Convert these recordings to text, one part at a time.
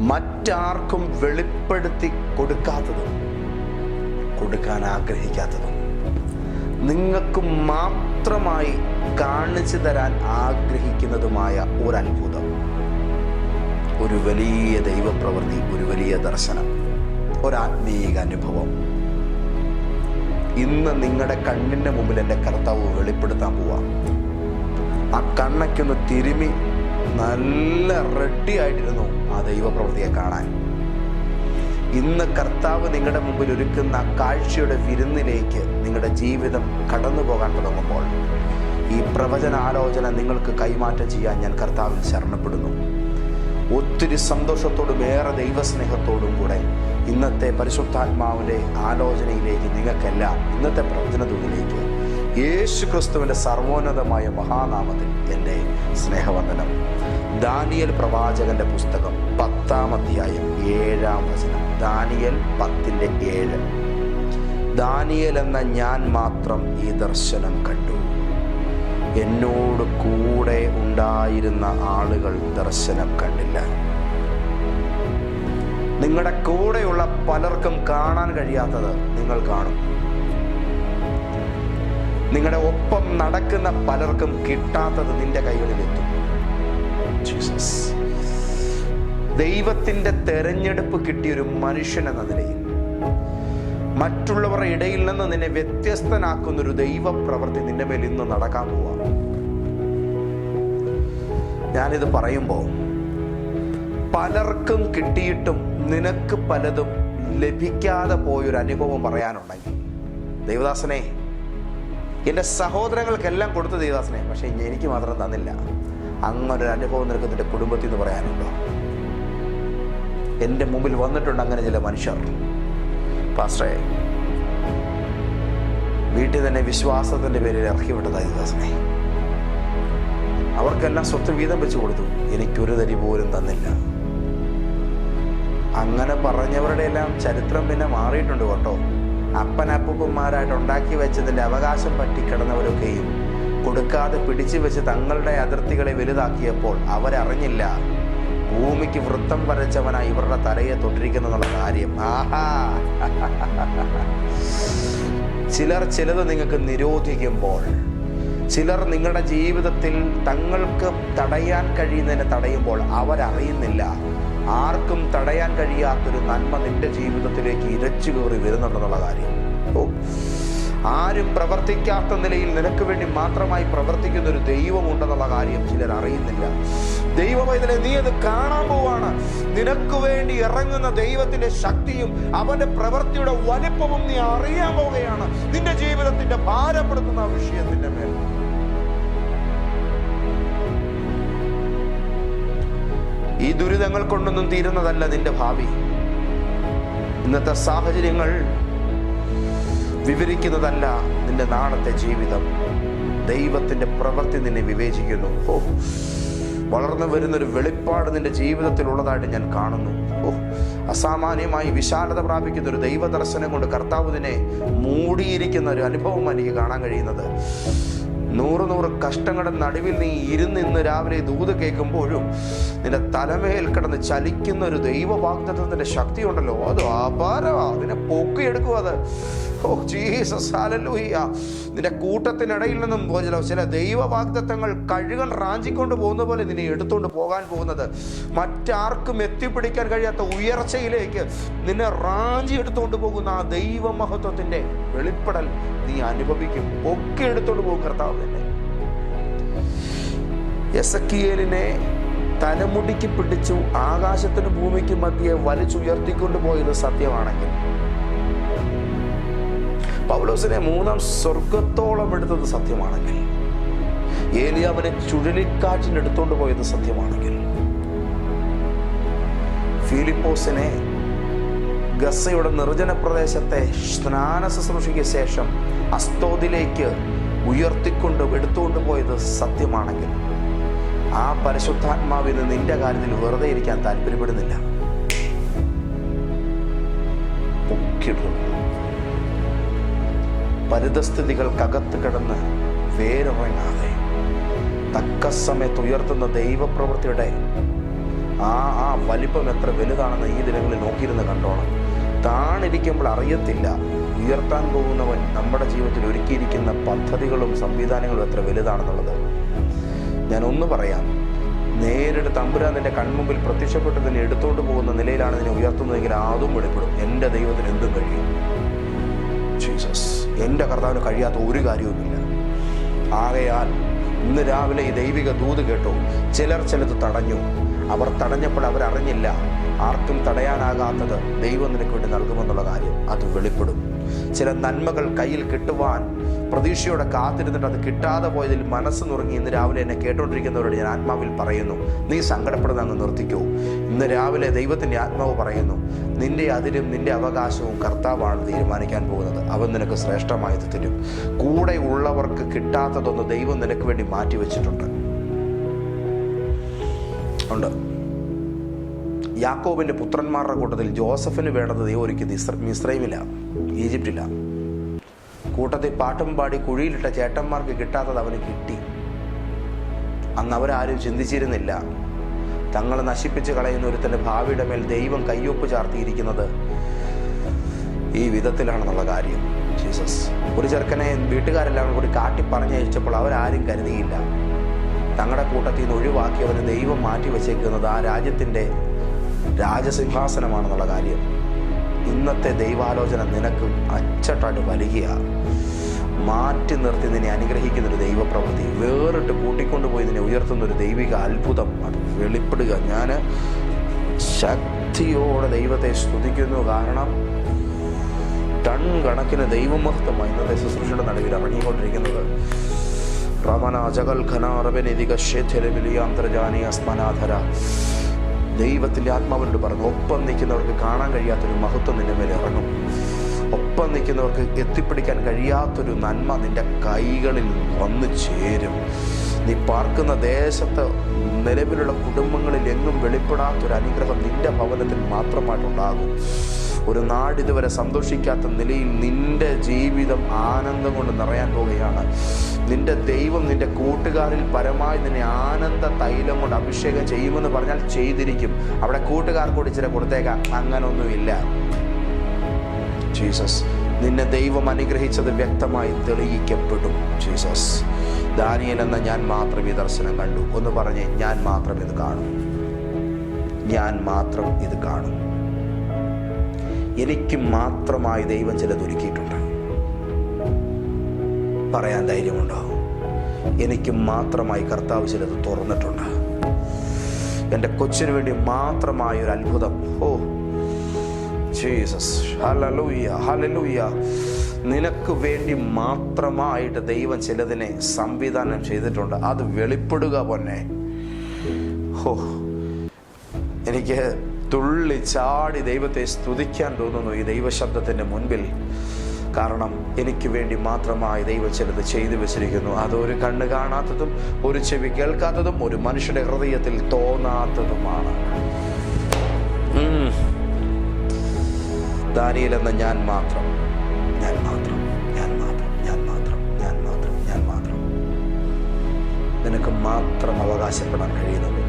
മറ്റാർക്കും വെളിപ്പെടുത്തി കൊടുക്കാത്തതും കൊടുക്കാൻ ആഗ്രഹിക്കാത്തതും നിങ്ങൾക്ക് മാത്രമായി കാണിച്ചു തരാൻ ആഗ്രഹിക്കുന്നതുമായ ഒരു അത്ഭുതം ഒരു വലിയ ദൈവപ്രവൃത്തി ഒരു വലിയ ദർശനം ഒരാത്മീക അനുഭവം. ഇന്ന് നിങ്ങളുടെ കണ്ണിന്റെ മുമ്പിൽ എന്റെ കർത്താവ് വെളിപ്പെടുത്താൻ പോവാം. ആ കണ്ണയ്ക്കൊന്ന് തിരുമി നല്ല റെഡി ആയിട്ടിരുന്നു. ആ ദൈവപ്രവൃത്തിയെ കാണാൻ. ഇന്ന് കർത്താവ് നിങ്ങളുടെ മുമ്പിൽ ഒരുക്കുന്ന കാഴ്ചയുടെ വിരുന്നിലേക്ക് നിങ്ങളുടെ ജീവിതം കടന്നു പോകാൻ തുടങ്ങുമ്പോൾ ഈ പ്രവചന ആലോചന നിങ്ങൾക്ക് കൈമാറ്റം ചെയ്യാൻ ഞാൻ കർത്താവിൽ ശരണപ്പെടുന്നു. ഒത്തിരി സന്തോഷത്തോടും ഏറെ ദൈവസ്നേഹത്തോടും കൂടെ ഇന്നത്തെ പരിശുദ്ധാത്മാവിന്റെ ആലോചനയിലേക്ക് നിങ്ങൾക്കെല്ലാം ഇന്നത്തെ പ്രവചനത്തിലേക്ക് യേശു ക്രിസ്തുവിന്റെ സർവോന്നതമായ മഹാനാമത്തിൽ എന്റെ സ്നേഹവന്ദനം. ദാനിയൽ പ്രവാചകന്റെ പുസ്തകം പത്താം അധ്യായം ഏഴാം വചനം. ദാനിയൽ പത്തിന്റെ ഏഴ്. ദാനിയൽ എന്ന ഞാൻ മാത്രം ഈ ദർശനം കണ്ടു. എന്നോട് കൂടെ ഉണ്ടായിരുന്ന ആളുകൾ ദർശനം കണ്ടില്ല. നിങ്ങളുടെ കൂടെയുള്ള പലർക്കും കാണാൻ കഴിയാത്തത് നിങ്ങൾ കാണും. നിങ്ങളുടെ ഒപ്പം നടക്കുന്ന പലർക്കും കിട്ടാത്തത് നിന്റെ കൈകളിലെത്തും ജീസസ് ദൈവത്തിന്റെ തെരഞ്ഞെടുപ്പ് കിട്ടിയ ഒരു മനുഷ്യൻ എന്ന നിലയിൽ മറ്റുള്ളവരുടെ ഇടയിൽ നിന്ന് നിന്നെ വ്യത്യസ്തനാക്കുന്ന ഒരു ദൈവ പ്രവൃത്തി നിന്റെ മേൽ ഇന്ന് നടക്കാൻ പോവാ. ഞാനിത് പറയുമ്പോൾ പലർക്കും കിട്ടിയിട്ടും നിനക്ക് പലതും ലഭിക്കാതെ പോയൊരു അനുഭവം പറയാനുണ്ടെങ്കിൽ ദൈവദാസനെ എന്റെ സഹോദരങ്ങൾക്കെല്ലാം കൊടുത്തു ദേവദാസനെ പക്ഷേ എനിക്ക് മാത്രം തന്നില്ല. അങ്ങനൊരു അനുഭവം നിനക്ക് നിന്റെ കുടുംബത്തിൽ നിന്ന് പറയാനുണ്ടോ? എന്റെ മുമ്പിൽ വന്നിട്ടുണ്ട് അങ്ങനെ ചില മനുഷ്യർ. പാസ്റ്റേ വീട്ടിൽ തന്നെ വിശ്വാസത്തിന്റെ പേരിൽ ഇറക്കി വിട്ടതായി ദാസനെ. അവർക്കെല്ലാം സ്വത്ത് വീതം വെച്ച് കൊടുത്തു. എനിക്കൊരു തരി പോലും തന്നില്ല. അങ്ങനെ പറഞ്ഞവരുടെ എല്ലാം ചരിത്രം പിന്നെ മാറിയിട്ടുണ്ട് കേട്ടോ. അപ്പനപ്പൂപ്പന്മാരായിട്ട് ഉണ്ടാക്കി വെച്ചതിന്റെ അവകാശം പറ്റിക്കിടന്നവരൊക്കെയും കൊടുക്കാതെ പിടിച്ചു വെച്ച് തങ്ങളുടെ അതിർത്തികളെ വലുതാക്കിയപ്പോൾ അവരറിഞ്ഞില്ല. ഭൂമിക്ക് വൃത്തം വരച്ചവനായി ഇവരുടെ തലയെ തൊട്ടിരിക്കുന്നുള്ള കാര്യം. ആഹാ. ചിലർ ചിലത് നിങ്ങൾക്ക് നിരോധിക്കുമ്പോൾ ചിലർ നിങ്ങളുടെ ജീവിതത്തിൽ തങ്ങൾക്ക് തടയാൻ കഴിയുന്നതിനെ തടയുമ്പോൾ അവരറിയുന്നില്ല. ആർക്കും തടയാൻ കഴിയാത്തൊരു നന്മ നിന്റെ ജീവിതത്തിലേക്ക് ഇരച്ചു കയറി വരുന്നുണ്ടെന്നുള്ള കാര്യം. ഓ. ആരും പ്രവർത്തിക്കാത്ത നിലയിൽ നിനക്ക് വേണ്ടി മാത്രമായി പ്രവർത്തിക്കുന്ന ഒരു ദൈവമുണ്ടെന്നുള്ള കാര്യം ചിലർ അറിയുന്നില്ല. ദൈവം ഇതിനെ നീ അത് കാണാൻ പോവാണ്. നിനക്ക് വേണ്ടി ഇറങ്ങുന്ന ദൈവത്തിന്റെ ശക്തിയും അവന്റെ പ്രവൃത്തിയുടെ വലിപ്പവും നീ അറിയാൻ പോവുകയാണ്. നിന്റെ ജീവിതത്തിന്റെ ഭാരപ്പെടുത്തുന്ന വിഷയത്തിന്റെ മേൽ. ഈ ദുരിതങ്ങൾ കൊണ്ടൊന്നും തീരുന്നതല്ല നിന്റെ ഭാവി. ഇന്നത്തെ സാഹചര്യങ്ങൾ വിവരിക്കുന്നതല്ല നിന്റെ നാളത്തെ ജീവിതം. ദൈവത്തിന്റെ പ്രവൃത്തി നിന്നെ വിവേചിക്കുന്നു. ഓ വളർന്നു വരുന്നൊരു വെളിപ്പാട് നിന്റെ ജീവിതത്തിൽ ഉള്ളതായിട്ട് ഞാൻ കാണുന്നു. ഓ അസാമാന്യമായി വിശാലത പ്രാപിക്കുന്ന ഒരു ദൈവദർശനം കൊണ്ട് കർത്താവ് മൂടിയിരിക്കുന്ന ഒരു അനുഭവമാണ് എനിക്ക് കാണാൻ കഴിയുന്നത്. നൂറ് നൂറ് കഷ്ടങ്ങളുടെ നടുവിൽ നീ ഇരുന്ന് ഇന്ന് രാവിലെ ദൂത് കേൾക്കുമ്പോഴും നിന്റെ തലമേൽ കിടന്ന് ചലിക്കുന്ന ഒരു ദൈവ വാഗ്ദത്വത്തിന്റെ ശക്തി ഉണ്ടല്ലോ അത് അപാരമാ അതിനെ പൊക്കിയെടുക്കും അത്. ഓ ജീസസ് നിന്റെ കൂട്ടത്തിനിടയിൽ നിന്നും ചില ചില ദൈവ വാഗ്ദത്തങ്ങൾ കഴുകൻ റാഞ്ചിക്കൊണ്ട് പോകുന്ന പോലെ നിന്നെ എടുത്തുകൊണ്ട് പോകാൻ പോകുന്നത്. മറ്റാർക്കും എത്തിപ്പിടിക്കാൻ കഴിയാത്ത ഉയർച്ചയിലേക്ക് നിന്നെ റാഞ്ചി എടുത്തുകൊണ്ട് പോകുന്ന ആ ദൈവ മഹത്വത്തിന്റെ വെളിപ്പെടൽ നീ അനുഭവിക്കും. ഒക്കെ എടുത്തോണ്ട് പോകും കർത്താവ്. എസക്കിയേലിനെ തലമുടിക്ക് പിടിച്ചു ആകാശത്തിനും ഭൂമിക്ക് മധ്യെ വലിച്ചുയർത്തിക്കൊണ്ട് പോയത് സത്യമാണെങ്കിൽ. പൗലോസിനെ മൂന്നാം സ്വർഗത്തോളം എടുത്തത് സത്യമാണെങ്കിൽ. ഏലിയാവിനെ ചുഴലിക്കാറ്റിന് എടുത്തുകൊണ്ട് പോയത് സത്യമാണെങ്കിൽ. ഫിലിപ്പോസിനെ ഗസയുടെ നിർജന പ്രദേശത്തെ സ്നാന ശുശ്രൂഷയ്ക്ക് ശേഷം അസ്തോതിലേക്ക് ഉയർത്തിക്കൊണ്ട് എടുത്തുകൊണ്ട് പോയത് സത്യമാണെങ്കിൽ. ആ പരിശുദ്ധാത്മാവിന് നിന്റെ കാര്യത്തിൽ വെറുതെ ഇരിക്കാൻ താല്പര്യപ്പെടുന്നില്ല. പരിതസ്ഥിതികൾക്കകത്ത് കിടന്ന് വേരുറങ്ങാതെ തക്ക സമയത്ത് ഉയർത്തുന്ന ദൈവപ്രവൃത്തിയുടെ ആ ആ വലിപ്പം എത്ര വലുതാണെന്ന് ഈ ദിനങ്ങളിൽ നോക്കിയിരുന്ന് കണ്ടോണം. താണിരിക്കുമ്പോൾ അറിയത്തില്ല ഉയർത്താൻ പോകുന്നവൻ നമ്മുടെ ജീവിതത്തിൽ ഒരുക്കിയിരിക്കുന്ന പദ്ധതികളും സംവിധാനങ്ങളും എത്ര വലുതാണെന്നുള്ളത്. ഞാൻ ഒന്ന് പറയാം. നേരിട്ട് തമ്പുരാൻ നിന്റെ കൺമുമ്പിൽ പ്രത്യക്ഷപ്പെട്ട് നിന്നെ എടുത്തോണ്ട് പോകുന്ന നിലയിലാണ് നിന്നെ ഉയർത്തുന്നതെങ്കിൽ അതും വെളിപ്പെടും. എന്റെ ദൈവത്തിന് എന്തും കഴിയും? ജീസസ്. എന്റെ കർത്താവിന് കഴിയാത്ത ഒരു കാര്യവുമില്ല. ആകയാൽ ഇന്ന് രാവിലെ ഈ ദൈവിക ദൂത് കേട്ടു. ചിലർ ചിലത് തടഞ്ഞു. അവർ തടഞ്ഞപ്പോൾ അവരറിഞ്ഞില്ല. ആർക്കും തടയാനാകാത്തത് ദൈവം നിനക്ക് വേണ്ടി നൽകുമെന്നുള്ള കാര്യം. അത് വെളിപ്പെടും. ചില നന്മകൾ കയ്യിൽ കിട്ടുവാൻ പ്രതീക്ഷയോടെ കാത്തിരുന്നിട്ട് അത് കിട്ടാതെ പോയതിൽ മനസ്സ് നുറുങ്ങി ഇന്ന് രാവിലെ എന്നെ കേട്ടോണ്ടിരിക്കുന്നവരോട് ഞാൻ ആത്മാവിൽ പറയുന്നു. നീ സങ്കടപ്പെടുന്ന അങ്ങ് നിർത്തിക്കൂ. ഇന്ന് രാവിലെ ദൈവത്തിന്റെ ആത്മാവ് പറയുന്നു നിന്റെ അതിരും നിന്റെ അവകാശവും കർത്താവാണ് തീരുമാനിക്കാൻ പോകുന്നത്. അവൻ നിനക്ക് ശ്രേഷ്ഠമായത് തരും. കൂടെ ഉള്ളവർക്ക് കിട്ടാത്തതൊന്ന് ദൈവം നിനക്ക് വേണ്ടി മാറ്റി വെച്ചിട്ടുണ്ട്. ഉണ്ട്. യാക്കോബിന്റെ പുത്രന്മാരുടെ കൂട്ടത്തിൽ ജോസഫിന് വേണ്ടത് ദൈവം ഒരുക്കി മിസ്രൈമില്ല ഈജിപ്തില്ല കൂട്ടത്തിൽ പാട്ടും പാടി കുഴിയിലിട്ട ചേട്ടന്മാർക്ക് കിട്ടാത്തത് അവന് കിട്ടി. അന്ന് അവരാരും ചിന്തിച്ചിരുന്നില്ല. തങ്ങളെ നശിപ്പിച്ച് കളയുന്ന ഒരുത്തന്റെ ഭാവിയുടെ മേൽ ദൈവം കയ്യൊപ്പ് ചാർത്തിയിരിക്കുന്നത് ഈ വിധത്തിലാണെന്നുള്ള കാര്യം. ജീസസ്. ഒരു ചെറുക്കനെ വീട്ടുകാരെല്ലാം കൂടി കാട്ടി പറഞ്ഞയച്ചപ്പോൾ അവരാരും കരുതിയില്ല. തങ്ങളുടെ കൂട്ടത്തിൽ നിന്ന് ഒഴിവാക്കിയവന് ദൈവം മാറ്റി വെച്ചേക്കുന്നത് ആ രാജ്യത്തിന്റെ രാജസിംഹാസനമാണെന്നുള്ള കാര്യം. ഇന്നത്തെ ദൈവാലോചന നിനക്ക് അച്ചട്ടായിട്ട് വലിയ മാറ്റി നിർത്തി നിന്നെ അനുഗ്രഹിക്കുന്ന ഒരു ദൈവപ്രവൃത്തി. വേറിട്ട് കൂട്ടിക്കൊണ്ടുപോയി നിന്നെ ഉയർത്തുന്ന ഒരു ദൈവിക അത്ഭുതം അത് വെളിപ്പെടുക. ഞാൻ ശക്തിയോടെ ദൈവത്തെ സ്തുതിക്കുന്നു. കാരണം ടൺ കണക്കിന് ദൈവമഹത്വമായി ഇന്നത്തെ ശുശ്രൂഷയുടെ നടുവിൽ അണിഞ്ഞുകൊണ്ടിരിക്കുന്നത് റമന ജഗൽ ഖനാറബനിധിക ശേഥരവിലിയാന്തർജാനി അസ്മനാധര. ദൈവത്തിന്റെ ആത്മാവിനോട് പറഞ്ഞു ഒപ്പം നിൽക്കുന്നവർക്ക് കാണാൻ കഴിയാത്തൊരു മഹത്വം നിന്റെ മേലെ ഇറങ്ങും. ഒപ്പം നിൽക്കുന്നവർക്ക് എത്തിപ്പിടിക്കാൻ കഴിയാത്തൊരു നന്മ നിന്റെ കൈകളിൽ വന്നു ചേരും. നീ പാർക്കുന്ന ദേശത്ത് നിലവിലുള്ള കുടുംബങ്ങളിൽ എങ്ങും വെളിപ്പെടാത്തൊരു അനുഗ്രഹം നിന്റെ ഭവനത്തിൽ മാത്രമായിട്ടുണ്ടാകും. ഒരു നാട് ഇതുവരെ സന്തോഷിക്കാത്ത നിലയിൽ നിന്റെ ജീവിതം ആനന്ദം കൊണ്ട് നിറയാൻ പോവുകയാണ്. നിന്റെ ദൈവം നിന്റെ കൂട്ടുകാരിൽ പരമായി നിന്നെ ആനന്ദ തൈലം കൊണ്ട് അഭിഷേകം ചെയ്യുമെന്ന് പറഞ്ഞാൽ ചെയ്തിരിക്കും. അവിടെ കൂട്ടുകാർ കൂടി ചില കൊടുത്തേക്കാം. അങ്ങനൊന്നുമില്ല. ജീസസ് നിന്നെ ദൈവം അനുഗ്രഹിച്ചത് വ്യക്തമായി തെളിയിക്കപ്പെടും. ജീസസ് ദാനിയൽ എന്ന ഞാൻ മാത്രം ഈ ദർശനം കണ്ടു. ഒന്ന് പറഞ്ഞേ ഞാൻ മാത്രം ഇത് കാണും. ഞാൻ മാത്രം ഇത് കാണും. എനിക്ക് മാത്രമായി ദൈവം ചിലത് ഒരുക്കിയിട്ടുണ്ട്. പറയാൻ ധൈര്യമുണ്ടോ എനിക്ക് മാത്രമായി കർത്താവ് ചിലത് തുറന്നിട്ടുണ്ട്. എന്റെ കൊച്ചിന് വേണ്ടി മാത്രമായ ഒരു അത്ഭുതം. ഓ ജീസസ്. നിനക്ക് വേണ്ടി മാത്രമായിട്ട് ദൈവം ചിലതിനെ സംവിധാനം ചെയ്തിട്ടുണ്ട്. അത് വെളിപ്പെടുക പൊന്നെ. ഹോ എനിക്ക് തുള്ളി ചാടി ദൈവത്തെ സ്തുതിക്കാൻ തോന്നുന്നു ഈ ദൈവശബ്ദത്തിന്റെ മുൻപിൽ. കാരണം എനിക്ക് വേണ്ടി മാത്രമായി ദൈവം ചിലത് ചെയ്തു വെച്ചിരിക്കുന്നു. അതൊരു കണ്ണ് കാണാത്തതും ഒരു ചെവി കേൾക്കാത്തതും ഒരു മനുഷ്യന്റെ ഹൃദയത്തിൽ തോന്നാത്തതുമാണ്. ദാനിയിലെന്ന ഞാൻ മാത്രം ഞാൻ മാത്രം ഞാൻ മാത്രം ഞാൻ മാത്രം ഞാൻ മാത്രം ഞാൻ മാത്രം. നിനക്ക് മാത്രം അവകാശപ്പെടാൻ കഴിയുന്നതെന്ന്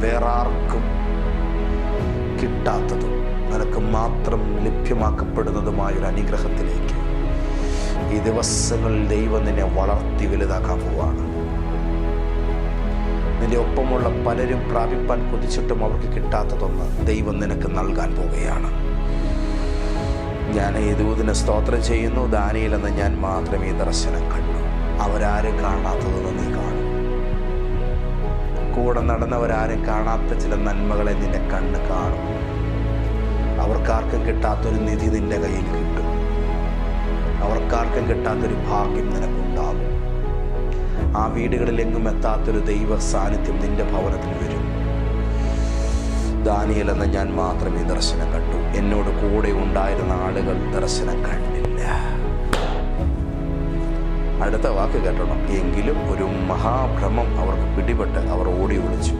വേറെ ആർക്കും കിട്ടാത്തതും നിനക്ക് മാത്രം ലഭ്യമാക്കപ്പെടുന്നതുമായ ഒരു അനുഗ്രഹത്തിലേക്ക് ഈ ദിവസങ്ങളിൽ ദൈവം നിന്നെ വളർത്തി വലുതാക്കാൻ പോവാണ്. നിന്റെ ഒപ്പമുള്ള പലരും പ്രാപിപ്പാൻ കൊതിച്ചിട്ടും അവർക്ക് കിട്ടാത്തതൊന്ന് ദൈവം നിനക്ക് നൽകാൻ പോവുകയാണ്. ഞാൻ ഈ ദൂതിനെ സ്തോത്രം ചെയ്യുന്നു. ദാനിയിലെന്ന് ഞാൻ മാത്രമേ ദർശനം കണ്ടു. അവരാരും കാണാത്തതെന്ന് നീ കൂടെ നടന്നവരാരും കാണാത്ത ചില നന്മകളെ നിന്റെ കണ്ണ് കാണും. അവർക്കാർക്കും കിട്ടാത്തൊരു നിധി നിന്റെ കയ്യിൽ കിട്ടും. അവർക്കാർക്കും കിട്ടാത്തൊരു ഭാഗ്യം നിനക്കുണ്ടാകും. ആ വീടുകളിലെങ്ങും എത്താത്തൊരു ദൈവ സാന്നിധ്യം നിന്റെ ഭവനത്തിൽ വരും. ദാനിയൽ ഞാൻ മാത്രമേ ദർശനം കണ്ടു. എന്നോട് കൂടെ ഉണ്ടായിരുന്ന ആളുകൾ ദർശനം കണ്ടില്ല. അടുത്ത വാക്ക് കേട്ടണം. എങ്കിലും ഒരു മഹാഭ്രമം അവർക്ക് പിടിപെട്ട് അവർ ഓടി ഒളിച്ചു.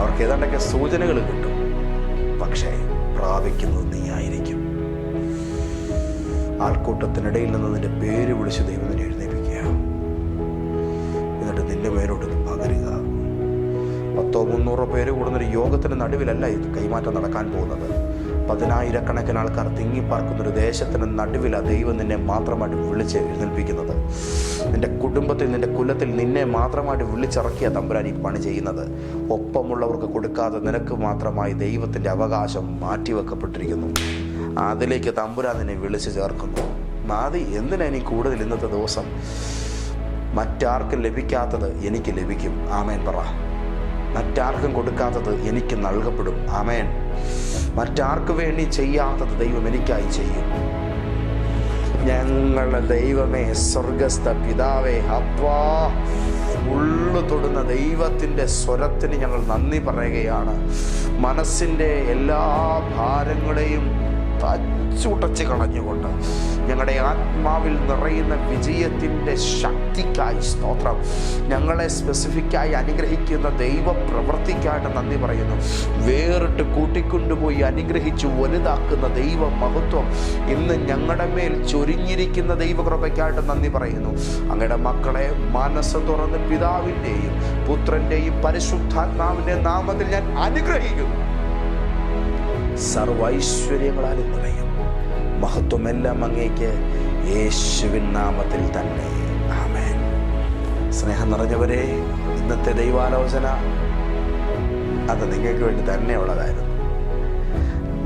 അവർക്ക് ഏതാണ്ടൊക്കെ സൂചനകൾ കിട്ടും. പക്ഷേ പ്രാപിക്കുന്നത് നീ ആയിരിക്കും ആൾക്കൂട്ടത്തിനിടയിൽ നിന്ന് നിന്റെ പേര് വിളിച്ച് ദൈവത്തിനെ എഴുന്നേൽപ്പിക്കുക. എന്നിട്ട് നിന്റെ പേരോട് പകരുക. പത്തോ മുന്നൂറോ പേര് കൂടുന്നൊരു യോഗത്തിന് നടുവിലല്ല ഇത് കൈമാറ്റം നടക്കാൻ പോകുന്നത്. പതിനായിരക്കണക്കിന് ആൾക്കാർ തിങ്ങിപ്പാർക്കുന്ന ഒരു ദേശത്തിന് നടുവില ദൈവം നിന്നെ മാത്രമായിട്ട് വിളിച്ച് എഴുന്നേൽപ്പിക്കുന്നത്. നിന്റെ കുടുംബത്തിൽ നിന്റെ കുലത്തിൽ നിന്നെ മാത്രമായിട്ട് വിളിച്ചിറക്കിയ തമ്പുരാൻ ഈ പണി ചെയ്യുന്നത്. ഒപ്പമുള്ളവർക്ക് കൊടുക്കാതെ നിനക്ക് മാത്രമായി ദൈവത്തിന്റെ അവകാശം മാറ്റിവെക്കപ്പെട്ടിരിക്കുന്നു. അതിലേക്ക് തമ്പുരാൻ നിന്നെ വിളിച്ചു ചേർക്കുന്നു. നാദി എന്തിനാ ഇനി കൂടുതൽ ഇന്നത്തെ ദിവസം? മറ്റാർക്കും ലഭിക്കാത്തത് എനിക്ക് ലഭിക്കും. ആമേൻ പറ. മറ്റാർക്കും കൊടുക്കാത്തത് എനിക്ക് നൽകപ്പെടും. ആമേൻ. മറ്റാർക്ക് വേണ്ടി ചെയ്യാത്തത് ദൈവം എനിക്കായി ചെയ്യും. ഞങ്ങളുടെ ദൈവമേ സ്വർഗസ്ഥ പിതാവേ അപ്പാ ഉള്ളു തൊടുന്ന ദൈവത്തിന്റെ സ്വരത്തിന് ഞങ്ങൾ നന്ദി പറയുകയാണ്. മനസ്സിന്റെ എല്ലാ ഭാരങ്ങളെയും തച്ചുടച്ച് കളഞ്ഞുകൊണ്ട് ഞങ്ങളുടെ ആത്മാവിൽ നിറയുന്ന വിജയത്തിന്റെ ശക്തിക്കായി സ്തോത്രം. ഞങ്ങളെ സ്പെസിഫിക്കായി അനുഗ്രഹിക്കുന്ന ദൈവ പ്രവൃത്തിക്കായിട്ട് നന്ദി പറയുന്നു. വേറിട്ട് കൂട്ടിക്കൊണ്ടുപോയി അനുഗ്രഹിച്ച് വലുതാക്കുന്ന ദൈവ മഹത്വം ഇന്ന് ഞങ്ങളുടെ മേൽ ചൊരിഞ്ഞിരിക്കുന്ന ദൈവകൃപയ്ക്കായിട്ട് നന്ദി പറയുന്നു. അങ്ങയുടെ മക്കളെ മനസ്സ് തുറന്ന് പിതാവിന്റെയും പുത്രന്റെയും പരിശുദ്ധാത്മാവിന്റെ നാമത്തിൽ ഞാൻ അനുഗ്രഹിക്കുന്നു. സർവൈശ്വര്യങ്ങളാലും നിറയും. മഹത്വമെല്ലാം അങ്ങേക്ക് യേശുവിൻ നാമത്തിൽ തന്നെ. ആമേൻ. സ്നേഹം നിറഞ്ഞവരെ ഇന്നത്തെ ദൈവാലോചന അത് നിങ്ങൾക്ക് വേണ്ടി തന്നെയുള്ളതായിരുന്നു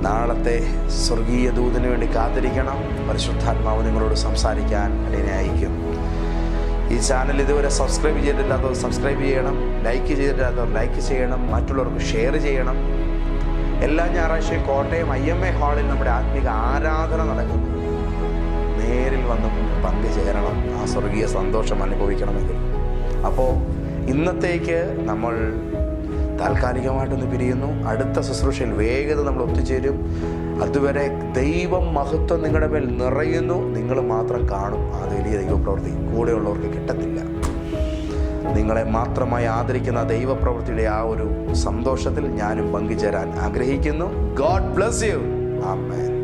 നാളത്തെ സ്വർഗീയ ദൂതിന് വേണ്ടി കാത്തിരിക്കണം. പരിശുദ്ധാത്മാവ് നിങ്ങളോട് സംസാരിക്കാൻ അതിനെ അയക്കും ഈ ചാനൽ ഇതുവരെ സബ്സ്ക്രൈബ് ചെയ്തിട്ടില്ലാത്തവർ സബ്സ്ക്രൈബ് ചെയ്യണം ലൈക്ക് ചെയ്തിട്ടില്ലാത്തവർ ലൈക്ക് ചെയ്യണം മറ്റുള്ളവർക്ക് ഷെയർ ചെയ്യണം. എല്ലാ ഞായറാഴ്ചയും കോട്ടയം ഐ എം എ ഹാളിൽ നമ്മുടെ ആത്മീക ആരാധന നടക്കുന്നു നേരിൽ വന്ന് പങ്കുചേരണം ആ സ്വർഗീയ സന്തോഷം അനുഭവിക്കണമെങ്കിൽ. അപ്പോൾ ഇന്നത്തേക്ക് നമ്മൾ താൽക്കാലികമായിട്ടൊന്ന് പിരിയുന്നു. അടുത്ത ശുശ്രൂഷയിൽ വേഗത നമ്മൾ ഒത്തുചേരും. അതുവരെ ദൈവം മഹത്വം നിങ്ങളുടെ മേൽ നിറയുന്നു. നിങ്ങൾ മാത്രം കാണും. ആ വലിയ ദൈവപ്രവൃത്തി കൂടെയുള്ളവർക്ക് കിട്ടത്തില്ല. നിങ്ങളെ മാത്രമായി ആദരിക്കുന്ന ദൈവപ്രവൃത്തിയുടെ ആ ഒരു സന്തോഷത്തിൽ ഞാനും പങ്കുചേരാൻ ആഗ്രഹിക്കുന്നു. God bless you amen